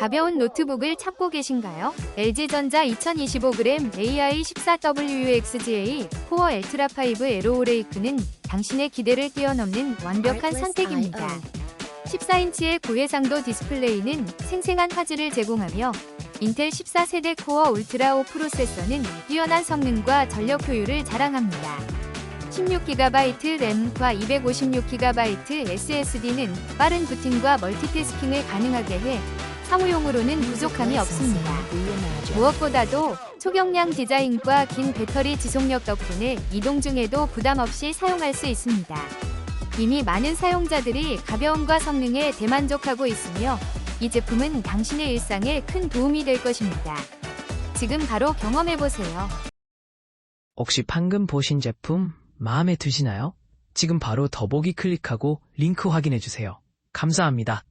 가벼운 노트북을 찾고 계신가요? LG전자 2025g AI14WUXGA 코어 엘트라 5 에로오레이크는 당신의 기대를 뛰어넘는 완벽한 선택입니다. 14인치의 고해상도 디스플레이는 생생한 화질을 제공하며 인텔 14세대 코어 울트라 5 프로세서는 뛰어난 성능과 전력 효율을 자랑합니다. 16GB 램과 256GB SSD는 빠른 부팅과 멀티태스킹을 가능하게 해 사무용으로는 부족함이 없습니다. 무엇보다도 초경량 디자인과 긴 배터리 지속력 덕분에 이동 중에도 부담 없이 사용할 수 있습니다. 이미 많은 사용자들이 가벼움과 성능에 대만족하고 있으며 이 제품은 당신의 일상에 큰 도움이 될 것입니다. 지금 바로 경험해보세요. 혹시 방금 보신 제품 마음에 드시나요? 지금 바로 더보기 클릭하고 링크 확인해주세요. 감사합니다.